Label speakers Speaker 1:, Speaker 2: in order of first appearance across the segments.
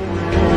Speaker 1: Thank you.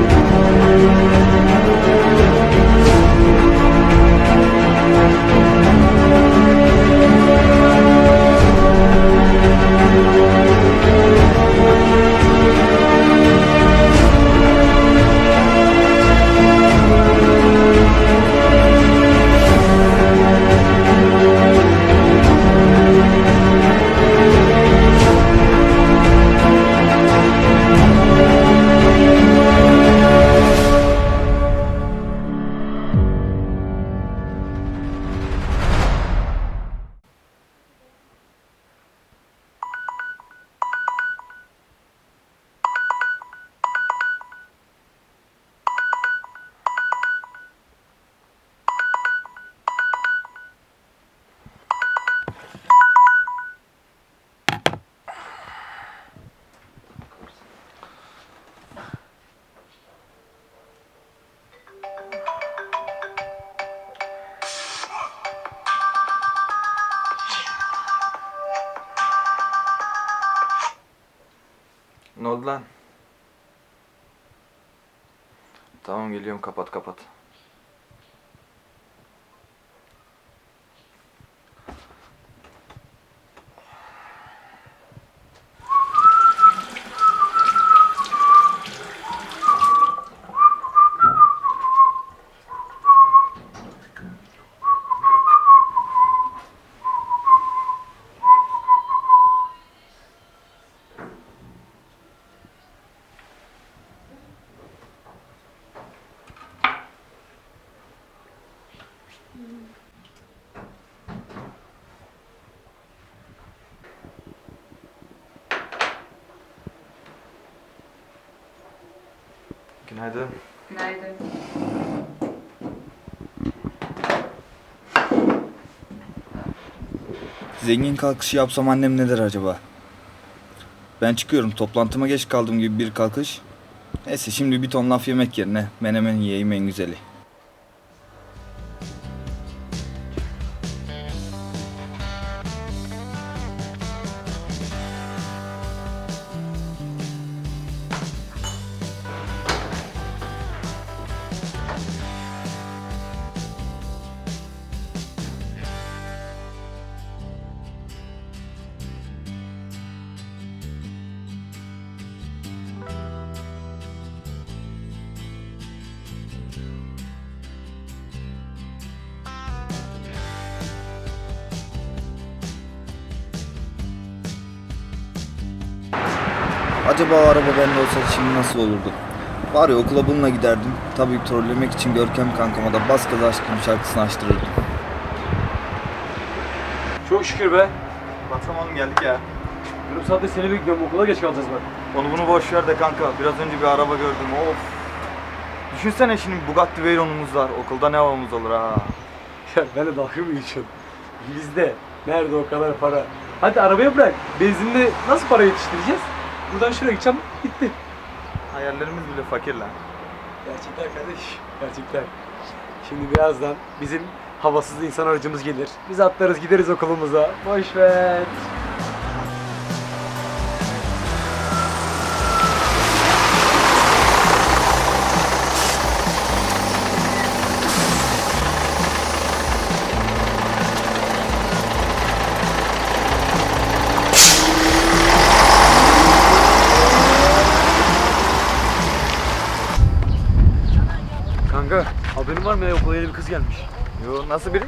Speaker 1: Ne oldu lan? Tamam geliyorum kapat kapat. Günaydın.
Speaker 2: Günaydın.
Speaker 3: Zengin kalkışı yapsam annem ne der acaba? Ben çıkıyorum. Toplantıma geç kaldım gibi bir kalkış. Neyse şimdi bir ton laf yemek yerine menemen yiyeyim en güzeli. Acaba o araba bende olsaydı şimdi nasıl olurdu? Var ya okula bununla giderdim. Tabii trollemek için Görkem kankama da bas gaza aşkım şarkısını açtırırdım.
Speaker 4: Çok şükür be.
Speaker 1: Baksam oğlum geldik ya.
Speaker 4: Yarım saatte seni bekliyorum. Okula geç kalacağız bak.
Speaker 1: Onu bunu boş ver de kanka. Biraz önce bir araba gördüm. Of. Düşünsene şimdi Bugatti Veyron'umuz var. Okulda ne havamız olur ha.
Speaker 4: Ya ben de dalga mı geçiyorum? Bizde. Nerede o kadar para? Hadi arabaya bırak. Benzinle nasıl para yetiştireceğiz? Buradan şuraya gideceğim. Bitti.
Speaker 1: Hayallerimiz bile fakir lan.
Speaker 4: Gerçekten kardeş. Gerçekten. Şimdi birazdan bizim havasız insan aracımız gelir. Biz atlarız gideriz okulumuza. Boş ver. Haberin var mı ya okula yeni bir kız gelmiş.
Speaker 1: Yo nasıl biri?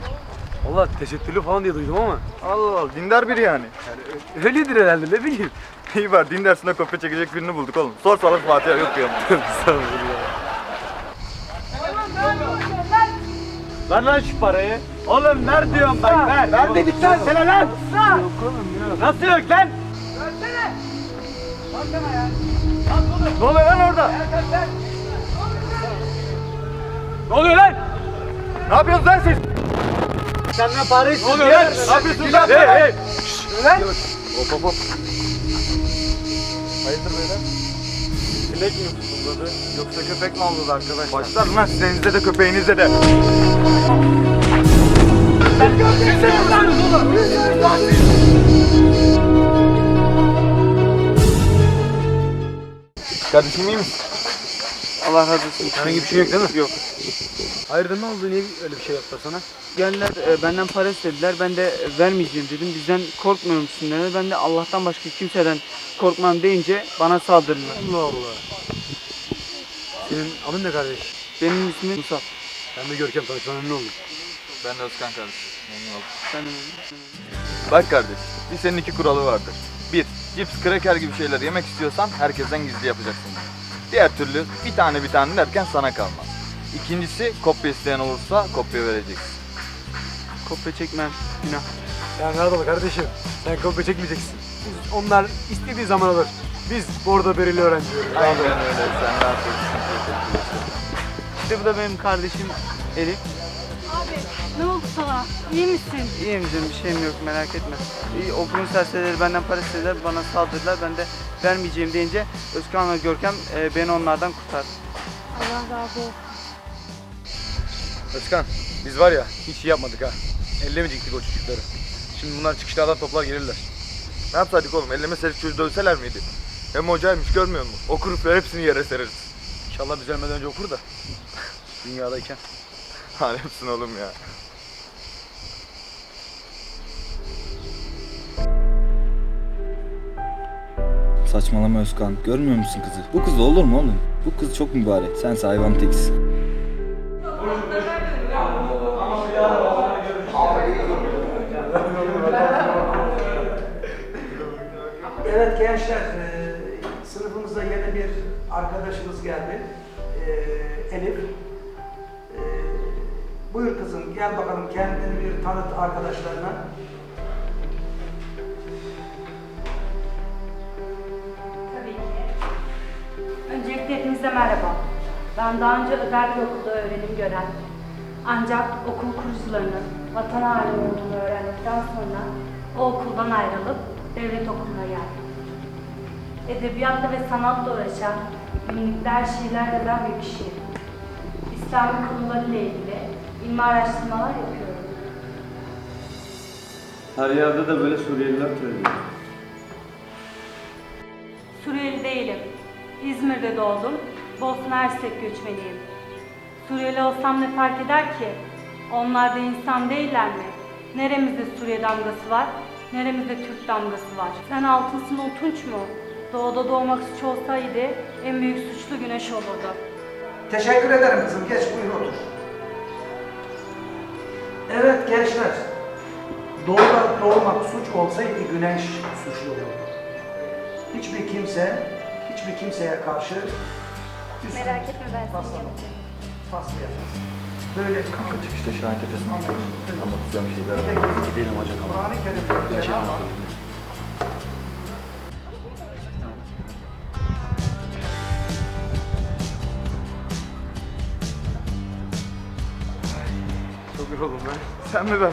Speaker 4: Valla tesettürlü falan diye duydum ama.
Speaker 1: Allah Allah dindar biri yani.
Speaker 4: Yani öyledir herhalde ne bileyim.
Speaker 1: İyi var din dersinde kopya çekecek birini bulduk oğlum. Sor salak Fatiha yok ya.
Speaker 4: Ver lan şu parayı. Oğlum ver diyorum bak ver. Ver dedik lan sana lan. Yok oğlum ya. Nasıl yok lan? Versene. Baksana ya. Ne oluyor lan orada? Ne oluyor lan?
Speaker 1: ne yapıyorsunuz lan siz?
Speaker 4: Senden para
Speaker 1: Ne oluyor lan? Ne yapıyorsunuz lan?
Speaker 4: Hey hey. Lan.
Speaker 1: Hop hop hop. Hayırdır beyler? Sinek mi tutukladı yoksa köpek mi avladı arkadaşlar? Başlar lan sizinizde de köpeğinizde de. Kardeşim iyi misin?
Speaker 5: Allah razı olsun.
Speaker 6: Herhangi bir şey yok değil mi?
Speaker 5: Yok.
Speaker 6: Hayırdır ne oldu? Niye öyle bir şey yaptılar sana?
Speaker 5: Geldiler e, benden para istediler. Ben de e, vermeyeceğim dedim. Bizden korkmuyor musun dediler. Ben de Allah'tan başka kimseden korkmam deyince bana saldırdılar.
Speaker 6: Allah Allah. Senin adın ne kardeş?
Speaker 5: Benim ismim Musab.
Speaker 6: Ben de Görkem tanışmana memnun oldum.
Speaker 1: Ben de Özkan kardeşim. Memnun oldum.
Speaker 5: Ben
Speaker 1: Bak kardeş, bir senin iki kuralı vardır. Bir, cips, kraker gibi şeyler yemek istiyorsan herkesten gizli yapacaksın. Diğer türlü bir tane bir tane derken sana kalmaz. İkincisi, kopya isteyen olursa kopya vereceksin.
Speaker 5: kopya çekmem. Günah.
Speaker 6: Ya rahat ol kardeşim. Sen kopya çekmeyeceksin. Biz- Onlar istediği zaman alır. Biz burada berili öğrenci diyoruz.
Speaker 1: Aynen öyle, sen rahat ol.
Speaker 5: İşte bu da benim kardeşim Elif.
Speaker 7: Abi ne oldu sana? İyi misin?
Speaker 5: İyiyim canım bir şeyim yok merak etme. İyi, okulun serserileri benden para istediler bana saldırdılar. Ben de vermeyeceğim deyince Özkan ve Görkem e, beni onlardan kurtardı.
Speaker 7: Allah razı olsun.
Speaker 6: Özkan, biz var ya hiç iyi yapmadık ha. Ellemeyecektik o çocukları. Şimdi bunlar çıkışta adam toplar gelirler.
Speaker 1: Ne yapsaydık oğlum, elleme serif çocuğu dövseler miydi? Hem hocaymış görmüyor musun? Okur üfler hepsini yere sereriz.
Speaker 6: İnşallah biz ölmeden önce okur da. Dünyadayken.
Speaker 1: Alemsin oğlum ya.
Speaker 3: Saçmalama Özkan. Görmüyor musun kızı? Bu kız olur mu oğlum? Bu kız çok mübarek. Sense hayvan tekisin.
Speaker 8: Evet gençler, e, sınıfımızda yeni bir arkadaşımız geldi. E, Elif. E, buyur kızım, gel bakalım kendini bir tanıt arkadaşlarına.
Speaker 7: Hepinize merhaba. Ben daha önce özel bir okulda öğrenim gören, ancak okul kurucularının vatan haini olduğunu öğrendikten sonra o okuldan ayrılıp devlet okuluna geldim. Edebiyatla ve sanatla uğraşan, günlükler, şiirler yazan bir kişiyim. İslami konularıyla ilgili ilmi araştırmalar yapıyorum.
Speaker 9: Her yerde de böyle Suriyeliler türedi.
Speaker 7: Suriyeli değilim. İzmir'de doğdum. Bosna Hersek göçmeniyim. Suriyeli olsam ne fark eder ki? Onlar da insan değiller mi? Neremizde Suriye damgası var, neremizde Türk damgası var. Sen altınsın utunç mu? Doğuda doğmak suç olsaydı en büyük suçlu güneş olurdu.
Speaker 8: Teşekkür ederim kızım, geç buyur otur. Evet gençler, doğuda doğmak suç olsaydı güneş suçlu olurdu. Hiçbir kimse, hiçbir kimseye karşı üstün
Speaker 7: Merak etme ben seni yapacağım.
Speaker 8: Böyle
Speaker 1: Kanka çıkışta Şahin Tepesi'ne anlatacağım şeyler var.
Speaker 6: Gidelim hocam.
Speaker 8: Kur'an-ı Kerim'de ama
Speaker 6: Çok yoruldum ben.
Speaker 1: Sen mi ben?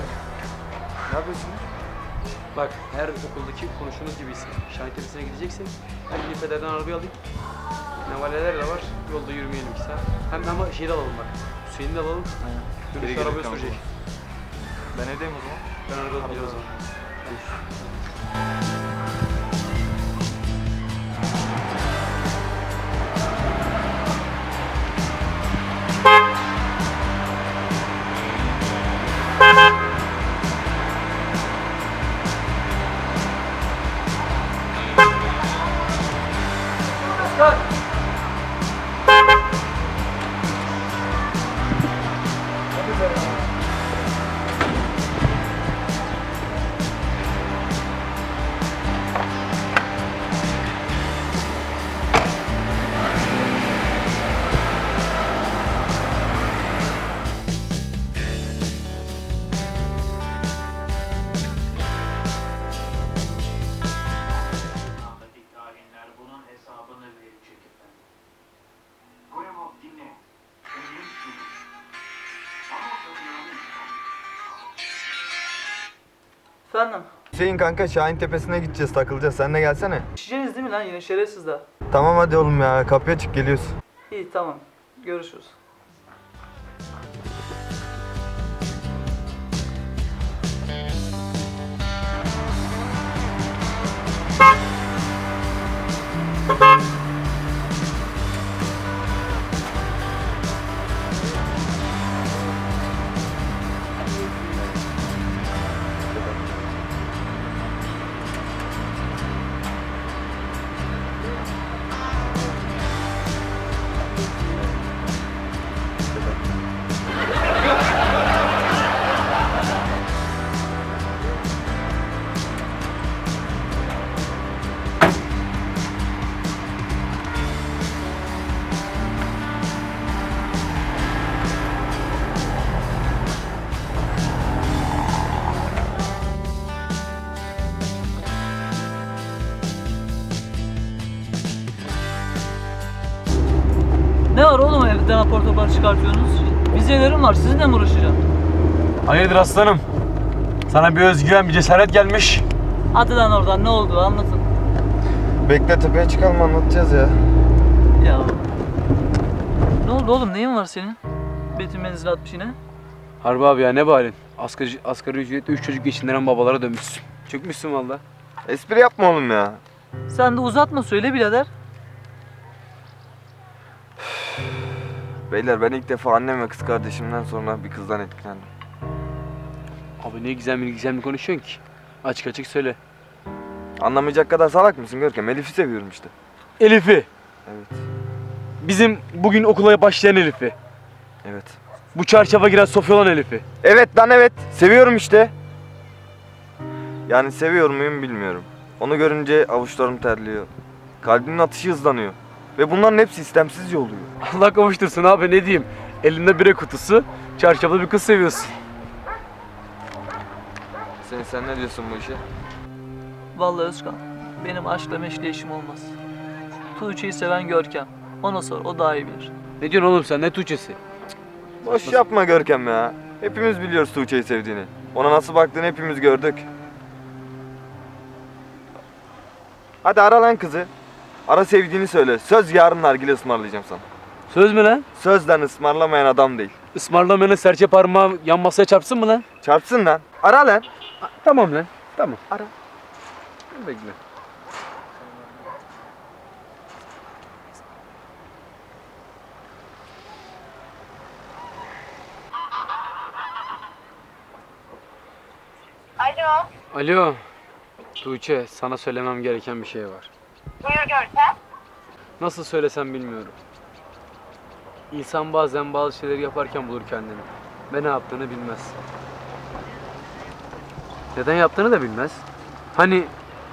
Speaker 1: Ne yapıyorsun?
Speaker 4: Bak her okuldaki konuştuğunuz gibiysin. Şahit Tepesi'ne gideceksin. Ben bir pederden arabayı alayım. Nevaleler de var. Yolda yürümeyelim ki sen. Hem ama şeyi de alalım bak. Hüseyin'i de alalım.
Speaker 1: Aynen.
Speaker 4: Dönüş
Speaker 1: Biri
Speaker 4: arabaya
Speaker 1: gelirken
Speaker 4: sürecek.
Speaker 1: Ben evdeyim o zaman.
Speaker 4: Ben arabada o zaman.
Speaker 10: Anladık
Speaker 5: Efendim?
Speaker 1: Hüseyin kanka Şahin Tepesi'ne gideceğiz takılacağız. Sen de gelsene.
Speaker 5: Şişeniz değil mi lan yine şerefsizler?
Speaker 1: Tamam hadi oğlum ya kapıya çık geliyoruz.
Speaker 5: İyi tamam. Görüşürüz.
Speaker 11: Evden apar topar çıkartıyorsunuz. Vizelerim var. Sizinle mi uğraşacağım?
Speaker 9: Hayırdır aslanım? Sana bir özgüven, bir cesaret gelmiş.
Speaker 11: Hadi lan oradan ne oldu anlatın.
Speaker 1: Bekle tepeye çıkalım anlatacağız ya.
Speaker 11: Ya. Ne oldu oğlum? Neyin var senin? Betim benzin atmış yine.
Speaker 4: Harbi abi ya ne bari? Asgari, asgari ücretle 3 çocuk geçindiren babalara dönmüşsün. Çökmüşsün valla.
Speaker 1: Espri yapma oğlum ya.
Speaker 11: Sen de uzatma söyle birader.
Speaker 1: Beyler ben ilk defa annem ve kız kardeşimden sonra bir kızdan etkilendim.
Speaker 4: Abi ne gizemli gizemli konuşuyorsun ki? Açık açık söyle.
Speaker 1: Anlamayacak kadar salak mısın Görkem? Elif'i seviyorum işte.
Speaker 4: Elif'i.
Speaker 1: Evet.
Speaker 4: Bizim bugün okula başlayan Elif'i.
Speaker 1: Evet.
Speaker 4: Bu çarşafa giren Sofya olan Elif'i.
Speaker 1: Evet lan evet. Seviyorum işte. Yani seviyor muyum bilmiyorum. Onu görünce avuçlarım terliyor. Kalbimin atışı hızlanıyor. Ve bunların hepsi istemsizce oluyor.
Speaker 4: Allah kavuştursun abi ne diyeyim. Elinde bire kutusu, çarşaflı bir kız seviyorsun.
Speaker 1: Sen, sen ne diyorsun bu işe?
Speaker 11: Vallahi Özkan, benim aşkla meşle işim olmaz. Tuğçe'yi seven Görkem. Ona sor, o daha iyi bilir.
Speaker 4: Ne diyorsun oğlum sen ne Tuğçe'si?
Speaker 1: Boş yapma Görkem ya. Hepimiz biliyoruz Tuğçe'yi sevdiğini. Ona nasıl baktığını hepimiz gördük. Hadi ara lan kızı. Ara sevdiğini söyle. Söz yarın nargile ısmarlayacağım sana.
Speaker 4: Söz mü lan?
Speaker 1: Sözden ısmarlamayan adam değil.
Speaker 4: Ismarlamanın serçe parmağı yan masaya çarpsın mı lan?
Speaker 1: Çarpsın lan. Ara lan.
Speaker 4: Tamam lan. Tamam.
Speaker 1: Ara.
Speaker 4: Bekle.
Speaker 7: Alo,
Speaker 4: Alo. Tuğçe sana söylemem gereken bir şey var.
Speaker 7: Buyur Görkem.
Speaker 4: Nasıl söylesem bilmiyorum. İnsan bazen bazı şeyleri yaparken bulur kendini. Ve ne yaptığını bilmez. Neden yaptığını da bilmez. Hani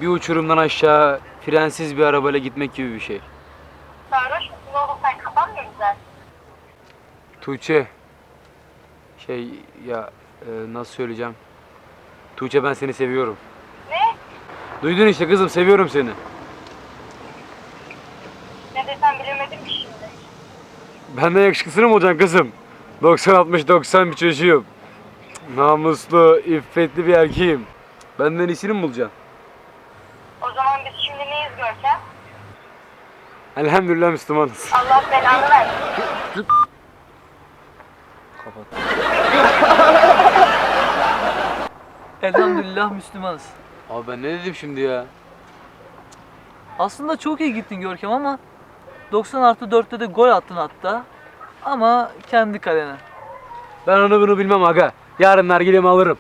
Speaker 4: bir uçurumdan aşağı frensiz bir arabayla gitmek gibi bir şey.
Speaker 7: Sarhoş musun oğlum sen kafan mı güzel?
Speaker 4: Tuğçe. Şey ya e, nasıl söyleyeceğim? Tuğçe ben seni seviyorum.
Speaker 7: Ne?
Speaker 4: Duydun işte kızım seviyorum seni.
Speaker 7: Ne desem bilemedim ki şimdi.
Speaker 4: Benden yakışıklısını mı olacaksın kızım? 90-60-90 bir çocuğum. Namuslu, iffetli bir erkeğim. Benden iyisini mi bulacaksın?
Speaker 7: O zaman biz şimdi neyiz Görkem?
Speaker 4: Elhamdülillah Müslümanız.
Speaker 7: Allah belanı versin.
Speaker 11: Elhamdülillah Müslümanız.
Speaker 4: Abi ben ne dedim şimdi ya?
Speaker 11: Aslında çok iyi gittin Görkem ama 90 artı 4'te de gol attın hatta. Ama kendi kalene.
Speaker 4: Ben onu bunu bilmem aga. Yarın nargilemi alırım.